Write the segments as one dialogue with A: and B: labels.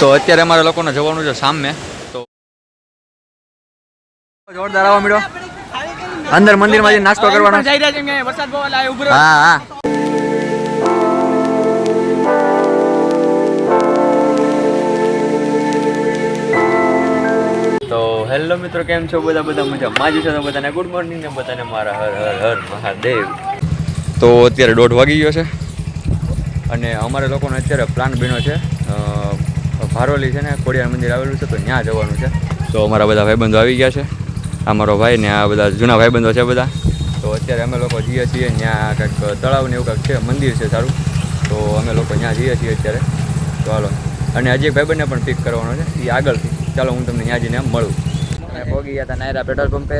A: તો અત્યારે અમારે લોકોને જવાનું છે સામે. તો જોરદાર આવવા મળ્યો અંદર મંદિરમાં જઈને નાસ્તો કરવાનો.
B: જઈ રહ્યા છે વરસાદ બહુ લાય
A: હા હા. તો હેલો મિત્રો કેમ છો? બધા બધા મજા માજી છો તો બધાને ગુડ મોર્નિંગ ને બધાને મારા હર હર હર મહાદેવ. તો અત્યારે દોઢ વાગી ગયો છે. અને અમારે લોકોનો અત્યારે પ્લાન બન્યો છે ભારોલી છે ને, ખોડિયાર મંદિર આવેલું છે, તો ત્યાં જવાનું છે. તો અમારા બધા ભાઈબંધો આવી ગયા છે. અમારો ભાઈ ને આ બધા જૂના ભાઈબંધો છે બધા. તો અત્યારે અમે લોકો જઈએ છીએ ત્યાં કંઈક તળાવ ને એવું કંઈક છે, મંદિર છે સારું. તો અમે લોકો ત્યાં જઈએ છીએ અત્યારે. તો હાલો. અને એક ભાઈબંધને પણ પિક કરવાનો છે એ આગળથી. ચાલો હું તમને ત્યાં જઈને મળું. અમે પહોંચી ગયા હતા નાયરા પેટ્રોલ પંપે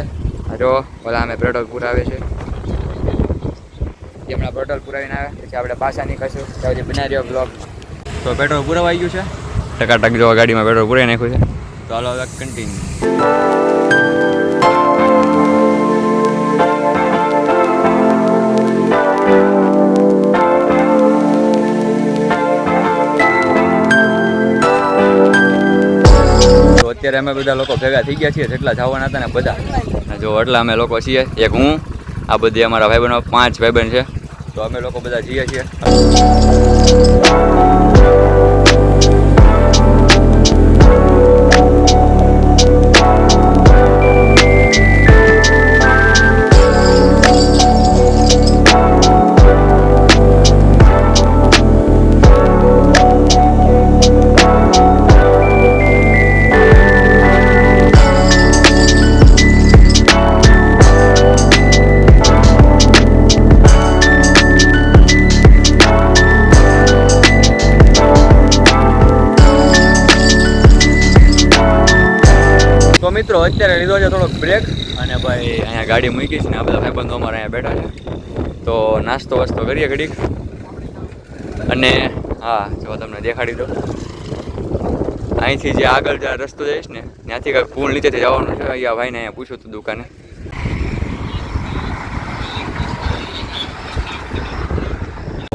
A: જો, ઓલા અમે પેટ્રોલ પુરાવે છે. હમણાં પેટ્રોલ પુરાવીને આવે પછી આપણે પાછા નીકળશું. ત્યાં બનાવી રહ્યો બ્લોગ તો પેટ્રોલ પુરાવાઈ ગયું છે. ટકાટક જો ગાડીમાં પેટ્રોલ પુરાઈ નાખ્યું છે. તો હાલો હવે કન્ટિન્યુ અત્યારે અમે બધા લોકો ભેગા થઈ ગયા છીએ, જેટલા જવાના હતા ને બધા. જો એટલા અમે લોકો છીએ, એક હું, આ બધી અમારા ભાઈબંધો, પાંચ ભાઈબંધ છે. તો અમે લોકો બધા જઈએ છીએ. અત્યારે લીધો છે થોડોક બ્રેક અને ભાઈ અહીંયા ગાડી મૂકી છે ને આ બધા ભાઈબંધો અમારે અહીંયા બેઠા છે. તો નાસ્તો વાસ્તો કરીએ ઘડીક. અને હા, જો તમને દેખાડી દો અહીંથી જે આગળ જે રસ્તો જઈશ ને, ત્યાંથી કાંઈક પૂલ નીચેથી જવાનું છે. અહીંયા ભાઈને અહીંયા પૂછ્યું હતું દુકાને.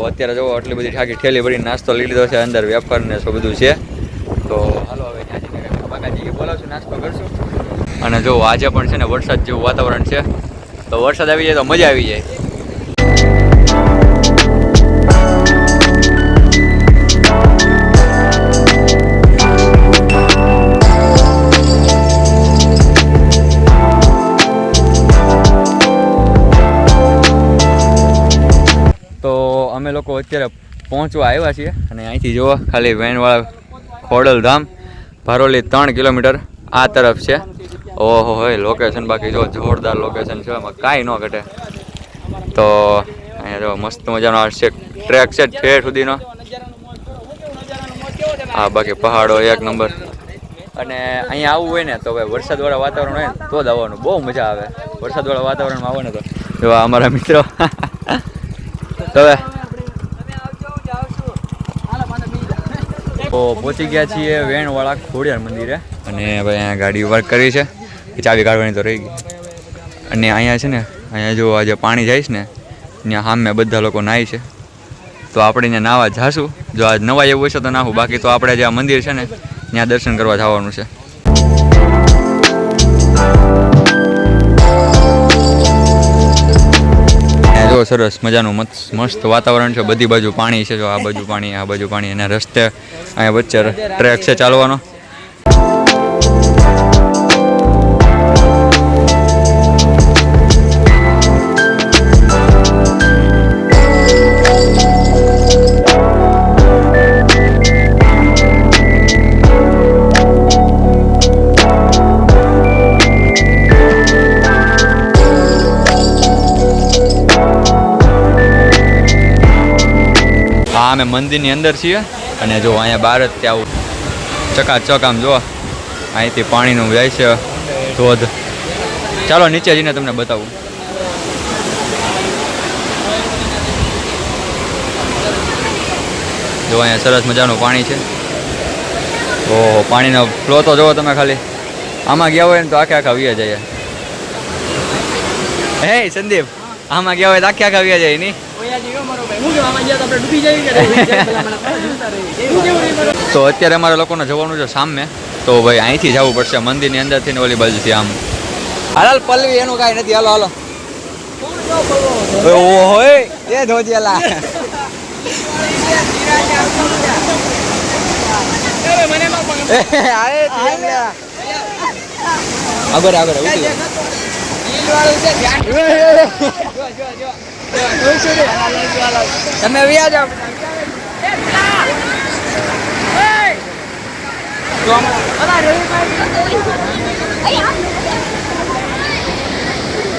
A: અત્યારે જો આટલી બધી ઠાકી ઠેલી ભરી નાસ્તો લઈ લીધો છે, અંદર વેફર ને શું બધું છે. તો હાલો હવે ત્યાંથી કંઈક બાકાજી બોલાવશું, નાસ્તો કરશું. અને જો આજે પણ છે ને વરસાદ જેવું વાતાવરણ છે, તો વરસાદ આવી જાય તો મજા આવી જાય. અમે લોકો અત્યારે પહોંચવા આવ્યા છીએ અને અહીંથી જુઓ, ખાલી વેનવાળા ખોડલધામ, ભારોલી ત્રણ કિલોમીટર આ તરફ છે. ઓહો હોય લોકેશન બાકી જો જોરદાર લોકેશન છે, એમાં કાંઈ ન ઘટે. તો અહીંયા જો મસ્ત મજાનો આ છે ટ્રેક છે, ઠેર સુધીનો. હા બાકી પહાડો એક નંબર. અને અહીંયા આવવું હોય ને, તો ભાઈ વરસાદવાળા વાતાવરણ હોય તો જ આવવાનું. બહુ મજા આવે. વરસાદવાળા વાતાવરણમાં આવો ને તો. જો અમારા મિત્રો. હવે તો પહોંચી ગયા છીએ વેણવાળા ખોડિયાર મંદિરે. અને ભાઈ અહીંયા ગાડી વર્ક કરી છે. ચાવી કાઢવાની તો રહી ગઈ. અને અહીંયા છે ને, અહીંયા જો આજે પાણી જાય છે ને, ત્યાં સામે બધા લોકો નાહી છે. તો આપણે ત્યાં નાવા જાશું. જો આજ નવા એવું હશે તો નાહું. બાકી તો આપણે જે આ મંદિર છે ને, ત્યાં દર્શન કરવા જવાનું છે. જો સરસ મજાનું મસ્ત વાતાવરણ છે. બધી બાજુ પાણી છે. જો આ બાજુ પાણી, આ બાજુ પાણી, અને રસ્તે અહીંયા વચ્ચે ટ્રેક છે ચાલવાનો. હા અમે મંદિરની અંદર છીએ અને જો અહીંયા બહાર જ ત્યાં ચકાચક આમ જો, અહીંથી પાણીનું જાય છે, ધોધ. ચાલો નીચે જઈને તમને બતાવું. જો અહીંયા સરસ મજાનું પાણી છે. ઓહો, પાણીનો ફ્લો તો જુઓ તમે ખાલી. આમાં ગયા હોય ને તો આખે આખા વ્યા જાય. હે, સંદીપ, આમાં ગયા હોય તો આખે આખા વ્યા જાય નહીં
B: તો
A: અત્યારે અમારે લોકોને જવાનું છે સામે. તો ભાઈ અહીંથી જવું પડશે મંદિરની અંદરથી ને ઓલી બાજુથી આમ. હાલ પલ્લવી એનું કાંઈ નથી. હાલો હાલો. ઓહો એ ધોજેલા. આગળ આગળ તમે વ્યા જાઓ.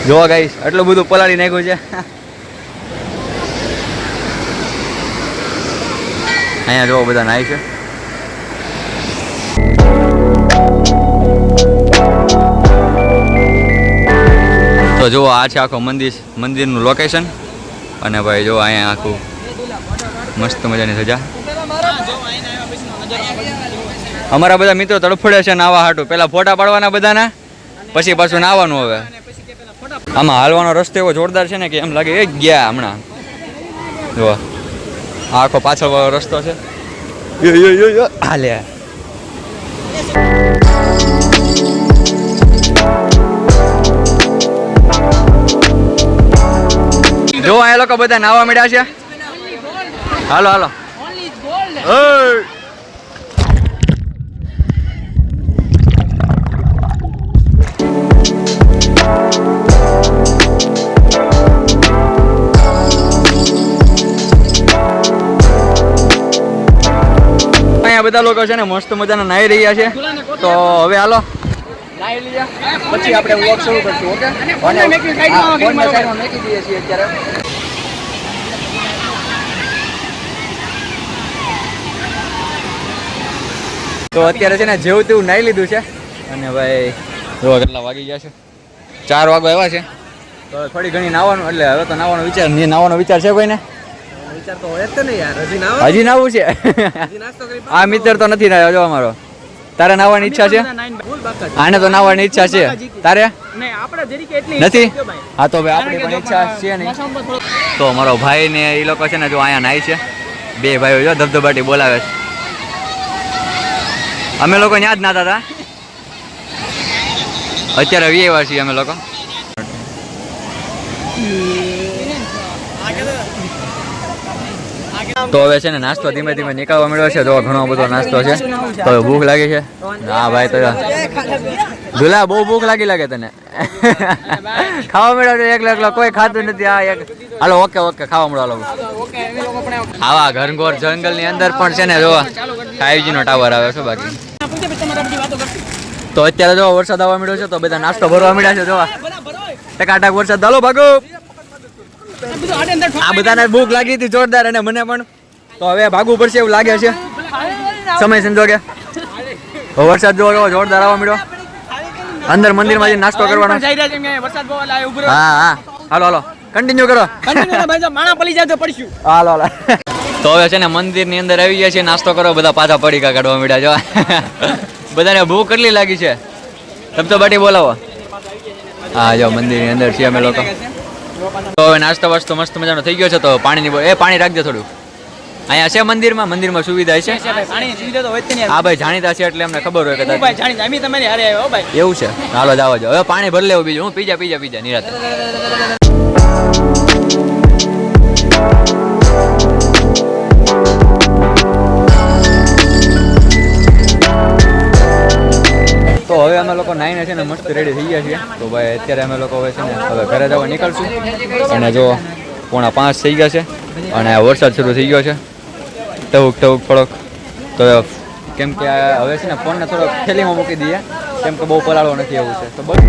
A: જોવા ગઈશ એટલું બધું પલાળી નાખ્યું છે. અહીંયા જોવો બધા નાય છે. તો જુઓ આ છે આખો મંદિર મંદિરનું લોકેશન અને ભાઈ જો અહીંયા આખું મસ્ત મજાની સજા. અમારા બધા મિત્રો તડફડે છે નાવા હાટું. પેલા ફોટા પાડવાના બધાના પછી પાછું નાવાનું હવે. આમાં હાલવાનો રસ્તો એવો જોરદાર છે ને કે એમ લાગે એ ગયા હમણાં. જો આખો પાછળવાળો રસ્તો છે. યો યો યો યો હાલે. આ લોકો બધા નાવા મળ્યા છે? હાલો હાલો. અહીંયા બધા લોકો છે ને મસ્ત મજાના નાહી રહ્યા છે. તો હવે હાલો. પછી આપણે વર્ક શરૂ કરશું ઓકે? તો અત્યારે છે ને જેવું તેવું નાહી લીધું છે. અને ભાઈ જોવા કેટલા વાગી ગયા છે. ચાર વાગો આવ્યા છે. તો થોડી ઘણી નાવાનું એટલે હવે તો નાવાનો વિચાર નહીં નાવાનો વિચાર છે કોઈને?
B: વિચાર તો હોય જ ને યાર હજી
A: નાવું છે. આ મિત્ર તો નથી નાયો જો અમારો. તારે નાવાની ઈચ્છા છે. આને તો નાવાની ઈચ્છા છે. તારે? નથી. હા તો ભાઈ આપણી પણ ઈચ્છા છે નહીં. તો મારો ભાઈ ને એ લોકો છે ને જો અહીંયા નાય છે. બે ભાઈઓ જો ધબધબાટી બોલાવે છે. અમે લોકો ત્યાં જ નાતા હતા. અત્યારે વીએ વાર છીએ અમે લોકો. તો હવે છે ને નાસ્તો ધીમે ધીમે નીકળવા મળ્યો છે. તો ઘણો બધો નાસ્તો છે. તો ભૂખ લાગી છે. હા ભાઈ, તો દુલા, બહુ ભૂખ લાગી લાગે તને. ખાવા મળ્યો છે એકલો એકલો કોઈ ખાતું નથી. આ એક હાલો, ઓકે ઓકે, ખાવા મળો આવા ઘનઘોર જંગલની અંદર પણ છે ને, જો ફાઈવજી નો ટાવર આવે છે બાકી. તો અત્યારે જો વરસાદ આવવા મળ્યો છે તો બધા નાસ્તો ભરવા મળ્યા છે જોવા. ટકાટક વરસાદ. હાલો ભાગો.
B: આ
A: બધાને ભૂખ લાગી હતી જોરદાર અને મને પણ. તો હવે ભાગવું પડશે એવું લાગે છે. સમય સંજોગે. વરસાદ જો જો જોરદાર આવવા મળ્યો અંદર મંદિરમાં જઈને નાસ્તો કરવાનો. હા હા. હાલો હાલો. કન્ટિન્યુ કરો.
B: માણા પડી જાય તો પડશું.
A: હાલો હાલો. તો હવે છે ને મંદિરની અંદર આવી ગયા છે નાસ્તો કરો બધા પાછા પડીકા કાઢવા મળ્યા જો. બધાને ભૂખ કેટલી લાગી છે? તબ તો બાટી બોલાવો. હા જો મંદિરની અંદર છીએ અમે લોકો. તો હવે નાસ્તો વાસ્તો મસ્ત મજાનો થઈ ગયો છે તો પાણીની એ પાણી રાખજો થોડું અહીંયા છે મંદિરમાં? મંદિરમાં સુવિધા છે? હા ભાઈ જાણીતા છે એટલે અમને ખબર હોય કદાચ. એવું છે? હાલો જાવ જો હવે પાણી ભરી લેવું બીજું. હું પીજા પીજા પીજા નિરાતે. અમે લોકો નાઈને છે ને મસ્ત રેડી થઈ ગયા છીએ. તો ભાઈ, અત્યારે અમે લોકો હવે છે ને હવે ઘરે જવા નીકળશું. અને જો પોણા પાંચ થઈ ગયા છે અને વરસાદ શરૂ થઈ ગયો છે. ટવુક ટવુક થોડોક. તો કેમ કે હવે છે ને ફોનને થોડોક થેલીમાં મૂકી દઈએ. કેમ કે બહુ પલાળો નથી એવું છે. તો બસ.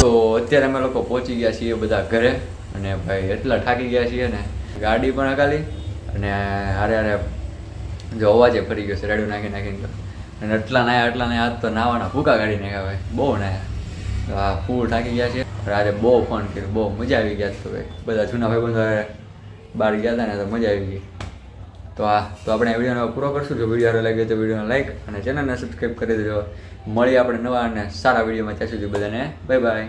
A: તો અત્યારે અમે લોકો પહોંચી ગયા છીએ બધા ઘરે. અને ભાઈ એટલા થાકી ગયા છીએ ને. ગાડી પણ હકાલી. અને હારે હારે જો અવાજે ફરી ગયો છે, રેડું નાખી નાખીને તો. અને એટલા નાયા એટલા નાયા, આજ તો નાવાના ભૂકા કાઢી નાખ્યા ભાઈ. બહુ નાયા. આ ફૂલ થાકી ગયા છે. આજે બહુ ફોન કર્યું, બહુ મજા આવી ગયા તો ભાઈ. બધા જૂના ભાઈબંધો હારે બહાર ગયા હતા ને, તો મજા આવી ગઈ. તો આ, તો આપણે આ વિડીયોનો પૂરો કરશું. જો વીડિયો લાગ્યો તો વિડીયોને લાઈક અને ચેનલને સબસ્ક્રાઈબ કરી દેજો. મળીએ આપણે નવા અને સારા વિડીયોમાં. ત્યાં સુધી બધાને બાય બાય